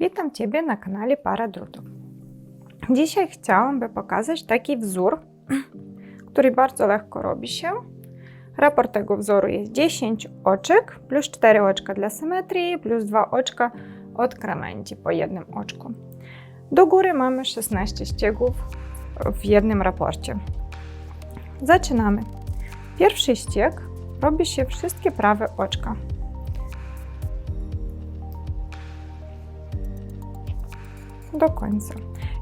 Witam Ciebie na kanale Para Drutów. Dzisiaj chciałam by pokazać taki wzór, który bardzo lekko robi się. Raport tego wzoru jest 10 oczek, plus 4 oczka dla symetrii, plus 2 oczka od krawędzi po jednym oczku. Do góry mamy 16 ściegów w jednym raporcie. Zaczynamy. Pierwszy ścieg robi się wszystkie prawe oczka. Do końca.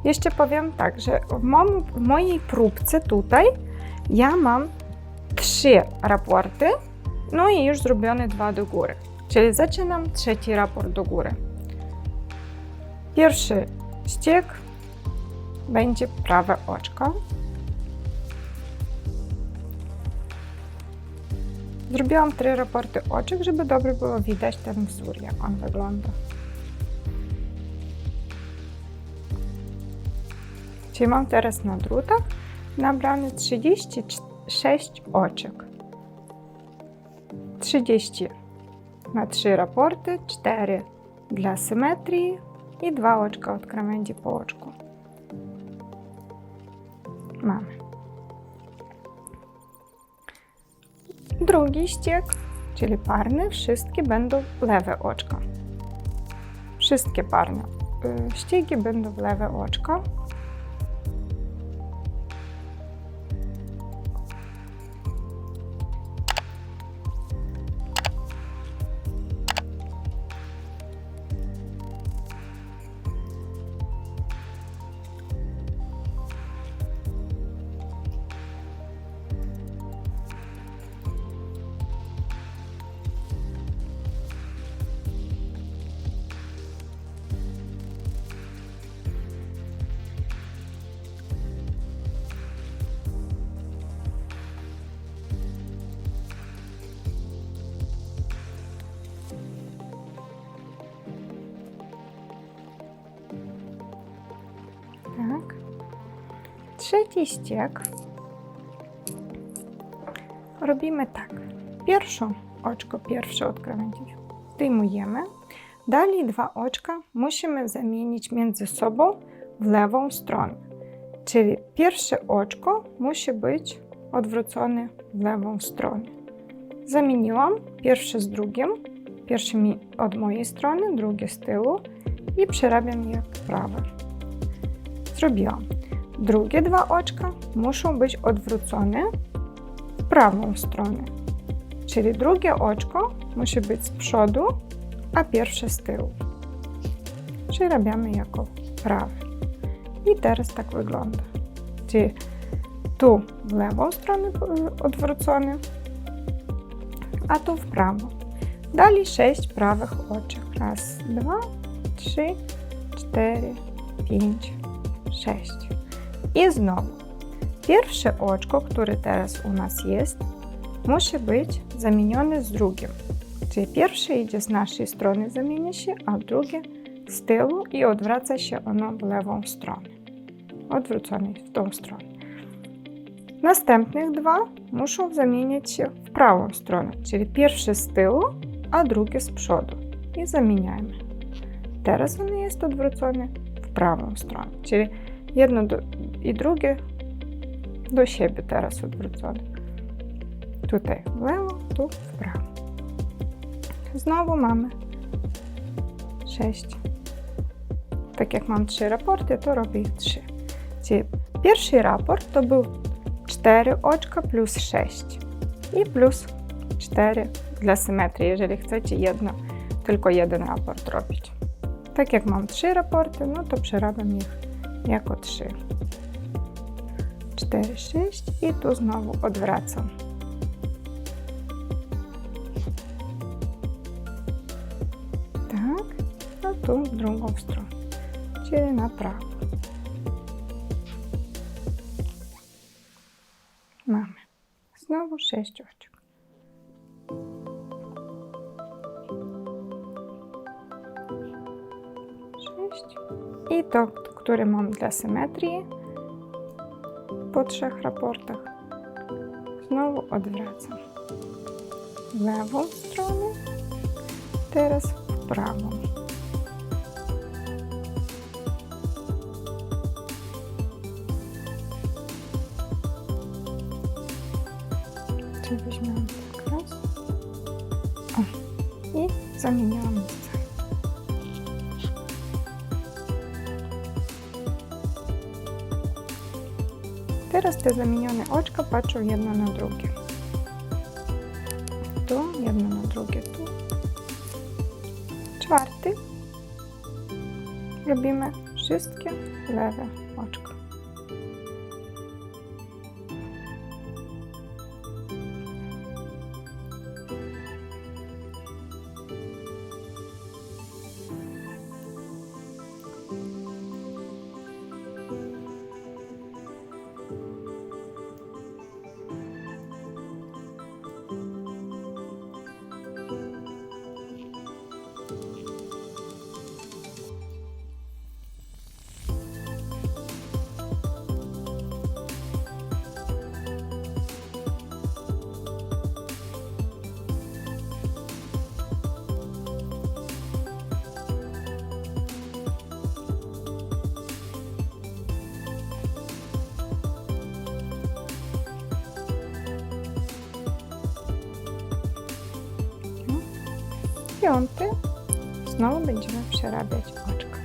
Jeszcze powiem tak, że w, mojej próbce tutaj ja mam trzy raporty, no i już zrobione dwa do góry. Czyli zaczynam trzeci raport do góry. Pierwszy ścieg będzie prawe oczko. Zrobiłam trzy raporty oczek, żeby dobrze było widać ten wzór, jak on wygląda. Czyli mam teraz na drutach nabrane 36 oczek. 30 na 3 raporty, 4 dla symetrii i 2 oczka od krawędzi po oczku. Mamy. Drugi ściek, czyli parny, wszystkie będą lewe oczka. Wszystkie parne y, ściegi będą w lewe oczko. Trzeci ścieg robimy tak. Pierwsze oczko, pierwsze od krawędzi zdejmujemy. Dalej dwa oczka musimy zamienić między sobą w lewą stronę. Czyli pierwsze oczko musi być odwrócone w lewą stronę. Zamieniłam pierwsze z drugim. Pierwsze mi od mojej strony, drugie z tyłu i przerabiam je w prawo zrobiłam. Drugie dwa oczka muszą być odwrócone w prawą stronę. Czyli drugie oczko musi być z przodu, a pierwsze z tyłu. Przerabiamy jako prawe. I teraz tak wygląda. Czyli tu w lewą stronę odwrócony, a tu w prawo. Dalej sześć prawych oczek. Raz, dwa, trzy, cztery, pięć, 6. I znowu, pierwsze oczko, które teraz u nas jest, musi być zamienione z drugim. Czyli pierwsze idzie z naszej strony, zamienia się, a drugie z tyłu i odwraca się ono w lewą stronę. Odwrócone w tą stronę. Następnych dwa muszą zamieniać się w prawą stronę, czyli pierwszy z tyłu, a drugie z przodu. I zamieniamy. Teraz one jest odwrócone w prawą stronę, czyli jedno do, i drugie do siebie teraz odwrócone. Tutaj w lewo, tu w prawo. Znowu mamy 6. Tak jak mam trzy raporty, to robię ich 3. Czyli pierwszy raport to był 4 oczka plus 6 i plus 4 dla symetrii, jeżeli chcecie jedno, tylko jeden raport robić. Tak jak mam trzy raporty, no to przerabiam ich jako 3. 4, 6 i tu znowu odwracam. Tak, a tu w drugą stronę, czyli na prawo. Mamy znowu 6 oczek. Sześć. I to, które mam dla symetrii po trzech raportach. Znowu odwracam. W lewą stronę, teraz te zamienione oczka patrzą jedno na drugie. Tu, jedno na drugie, tu. Czwarty. Robimy wszystkie lewe oczka. Piąty. Znowu będziemy przerabiać oczka.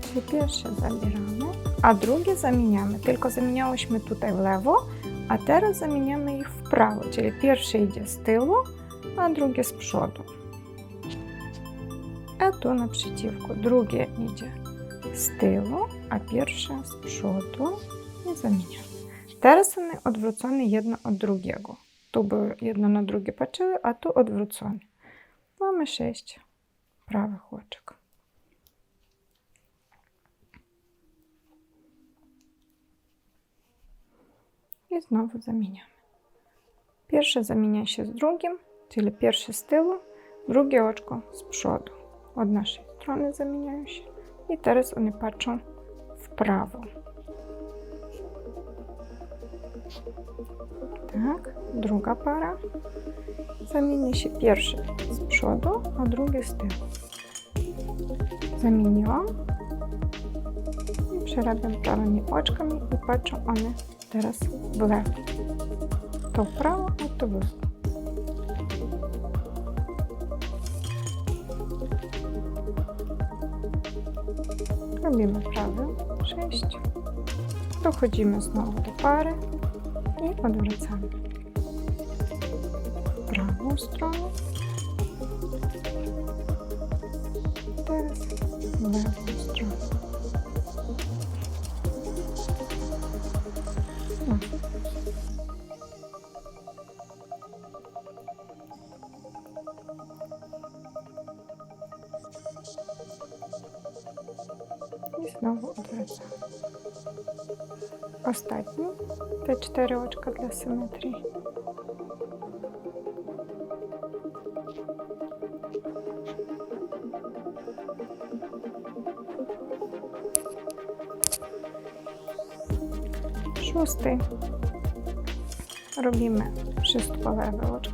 Czyli pierwsze zabieramy, a drugie zamieniamy. Tylko zamieniałyśmy tutaj w lewo, a teraz zamieniamy ich w prawo. Czyli pierwsze idzie z tyłu, a drugie z przodu. A tu naprzeciwko drugie idzie z tyłu, a pierwsze z przodu i zamieniamy. Teraz one odwrócone jedno od drugiego. Tu były jedno na drugie patrzyły, a tu odwrócone. Mamy sześć prawych oczek. I znowu zamieniamy. Pierwsze zamienia się z drugim, czyli pierwszy z tyłu, drugie oczko z przodu. Od naszej strony zamieniają się. I teraz one patrzą w prawo. Tak, druga para. Zamieni się pierwszy z przodu, a drugi z tyłu. Zamieniłam. I przerabiam prawymi oczkami i patrzą one teraz w lewo. To w prawo, a to w lewo. Robimy prawy 6. Dochodzimy znowu do pary i odwracamy w prawą stronę. Teraz w lewą stronę. O. I znowu odwracamy. Ostatni, te cztery Robimy wszystko oczko.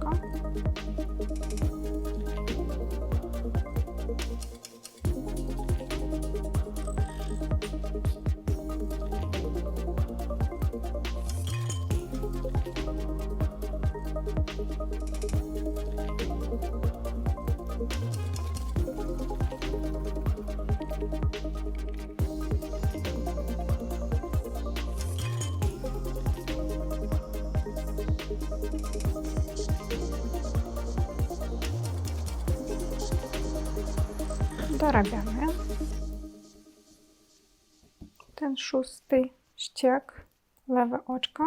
Dorabiamy. Ten szósty ściek, lewe oczko.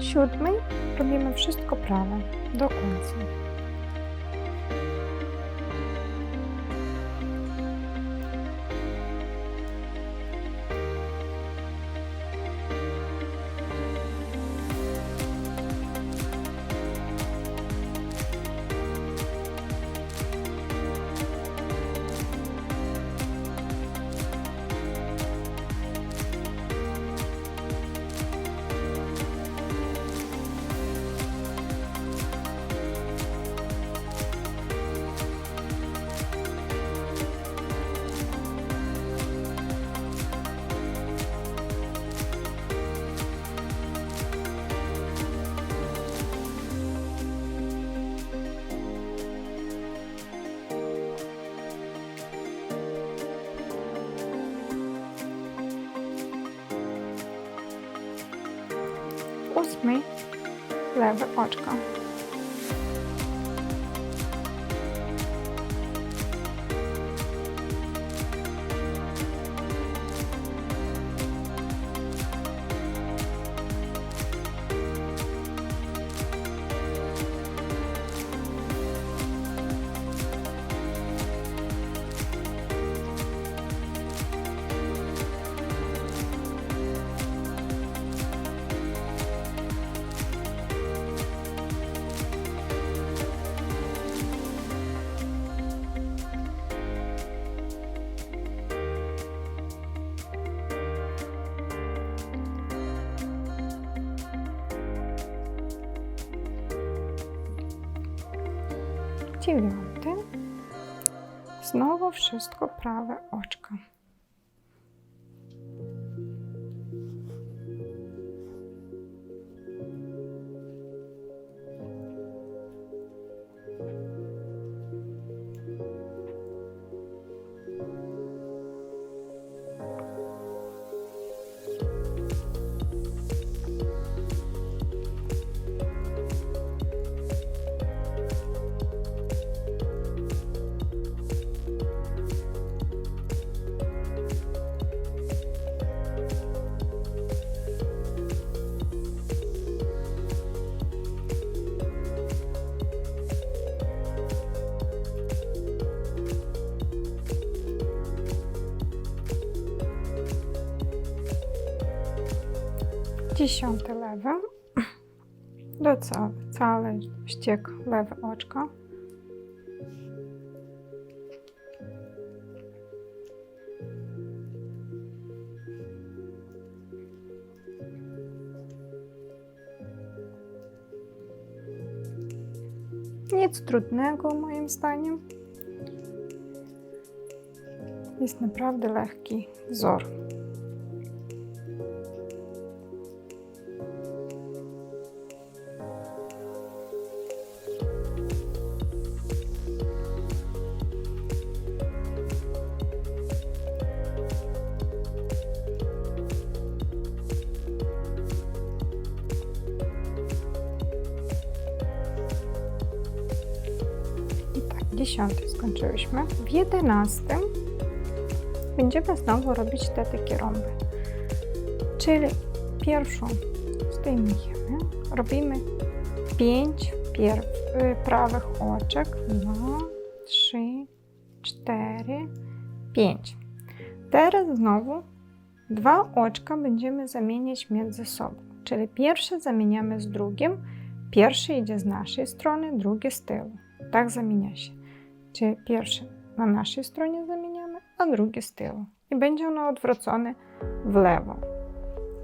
Siódmy robimy wszystko prawe do końca. Lewe oczko. Wszystko prawe oczko. Dziesiąte lewe. Do całe, całe ściek lewe oczko. Nic trudnego moim zdaniem. Jest naprawdę lekki wzór. I tak, dziesiąty skończyłyśmy. W jedenastym będziemy znowu robić te takie rąby. Czyli pierwszą zdejmujemy, robimy pięć pierw, y, prawych oczek. Dwa, trzy, cztery, pięć. Teraz znowu dwa oczka będziemy zamieniać między sobą. Czyli pierwsze zamieniamy z drugim. Pierwszy idzie z naszej strony, drugie z tyłu. Tak zamienia się. Czyli pierwsze na naszej stronie zamieniamy, a drugie z tyłu. I będzie ono odwrócone w lewo.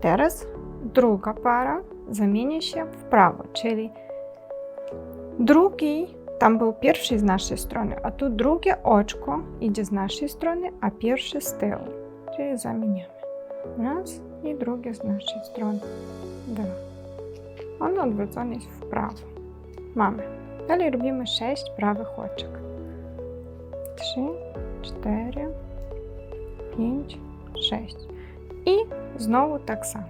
Teraz druga para zamienia się w prawo, czyli drugi, tam był pierwszy z naszej strony, a tu drugie oczko idzie z naszej strony, a pierwszy z tyłu. Czyli zamieniamy. Raz i drugie z naszej strony. Dwa. Ono odwrócone jest w prawo. Mamy. Dalej robimy 6 prawych oczek. 3, 4, 5, 6. I znowu tak samo.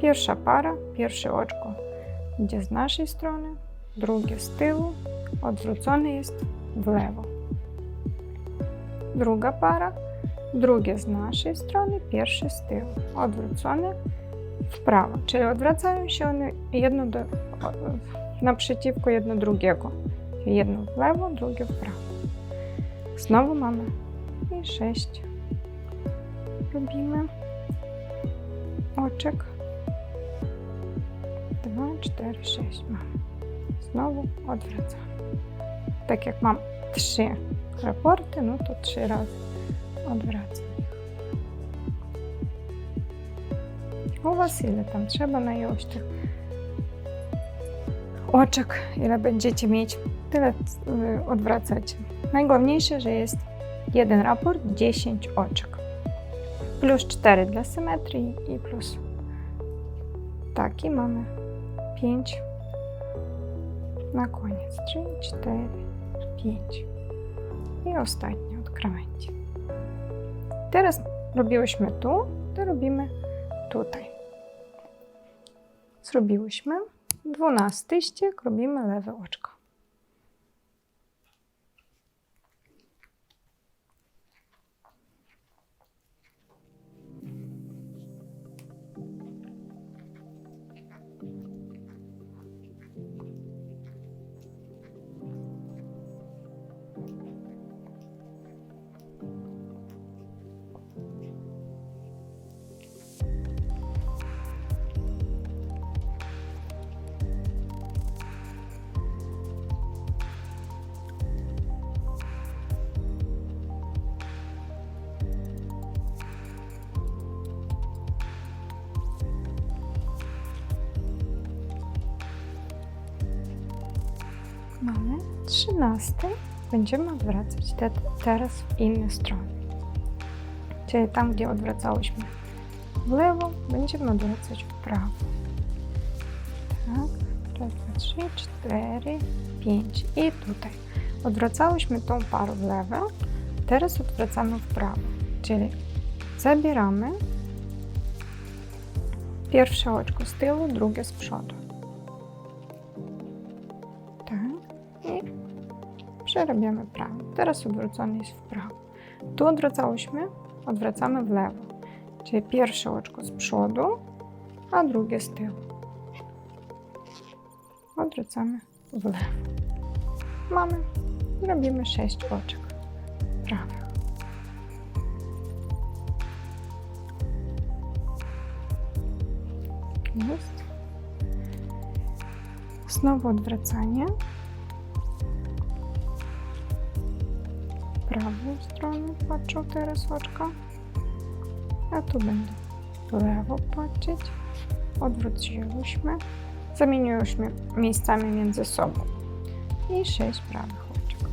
Pierwsza para, pierwsze oczko idzie z naszej strony, drugie z tyłu, odwrócone jest w lewo. Druga para, drugie z naszej strony, pierwsze z tyłu, odwrócone w prawo. Czyli odwracają się one jedno do, naprzeciwko jedno drugiego. Jedno w lewo, drugie w prawo. Znowu mamy i sześć. Robimy oczek. Dwa, cztery, sześć mamy. Znowu odwracamy. Tak jak mam trzy raporty, no to trzy razy odwracam. U Was ile tam trzeba na ilość tych oczek, ile będziecie mieć, tyle y, odwracacie. Najgłówniejsze, że jest jeden raport, 10 oczek. Plus 4 dla symetrii i plus taki mamy 5 na koniec. 3, 4, 5 i ostatni od krawędzi. Teraz robiłyśmy tu, to robimy tutaj. Zrobiłyśmy. Dwunasty ściek robimy lewe oczko. Mamy trzynasty. Będziemy odwracać te, teraz w inną stronę. Czyli tam, gdzie odwracałyśmy w lewo, będziemy odwracać w prawo. Tak, raz, dwa, trzy, cztery, pięć. I tutaj. Odwracałyśmy tą parę w lewo, teraz odwracamy w prawo. Czyli zabieramy pierwsze oczko z tyłu, drugie z przodu. Przerabiamy prawo. Teraz odwrócony jest w prawo. Tu odwracałyśmy, odwracamy w lewo. Czyli pierwsze oczko z przodu, a drugie z tyłu. Odwracamy w lewo. Mamy. Zrobimy sześć oczek prawych. Jest. Znowu odwracanie. Prawą stronę patrzą teraz oczka. A tu będę w lewo patrzeć. Odwróciłyśmy. Zamieniłyśmy miejscami między sobą. I sześć prawych oczek.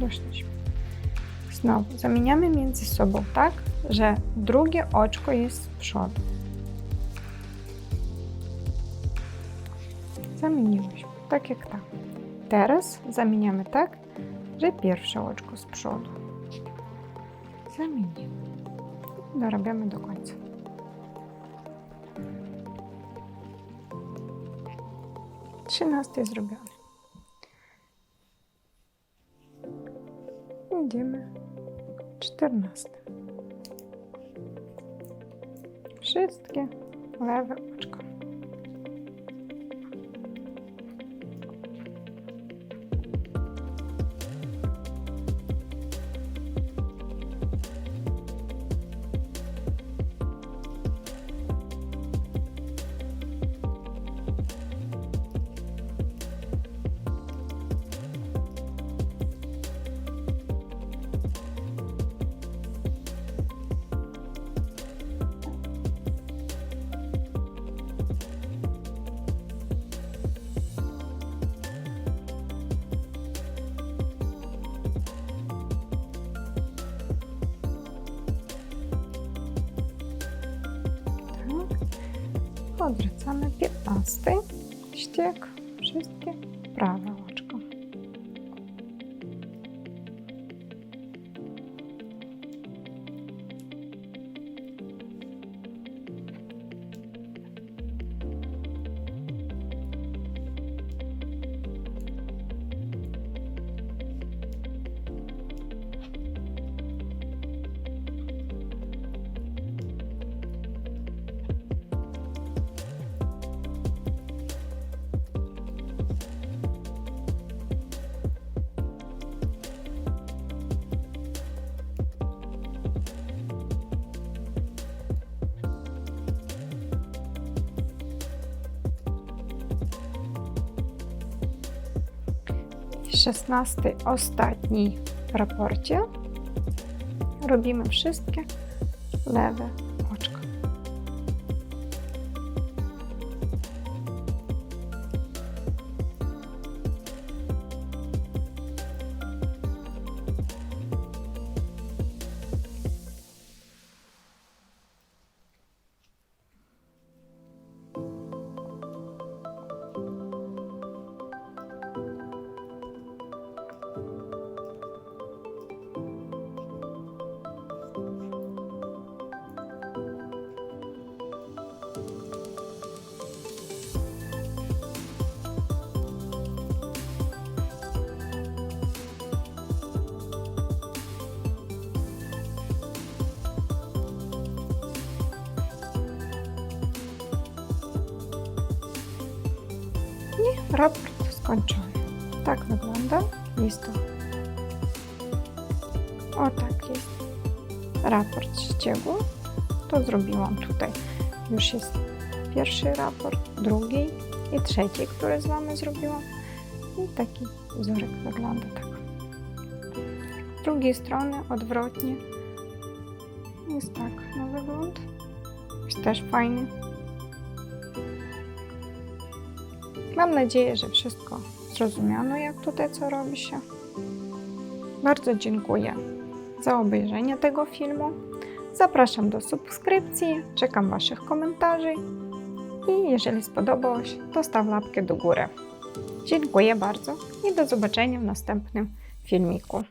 Doszliśmy. Znowu zamieniamy między sobą tak, że drugie oczko jest z przodu. Zamieniłyśmy, tak jak tam. Teraz zamieniamy tak, że pierwsze oczko z przodu. Zamienimy. Dorabiamy do końca. Trzynasty zrobiony. Idziemy czternasty. Wszystkie lewe oczko. 15 ściek, wszystkie prawe 16 ostatni raporcie robimy wszystkie lewe skończony. Tak wygląda lista. O tak jest. Raport ściegu. To zrobiłam tutaj. Już jest pierwszy raport, drugi i trzeci, który z Wami zrobiłam. I taki wzorek wygląda tak. Z drugiej strony odwrotnie. Jest tak na wygląd. Jest też fajny. Mam nadzieję, że wszystko zrozumiano, jak tutaj co robi się. Bardzo dziękuję za obejrzenie tego filmu. Zapraszam do subskrypcji, czekam Waszych komentarzy i jeżeli spodobało się, to staw łapkę do góry. Dziękuję bardzo i do zobaczenia w następnym filmiku.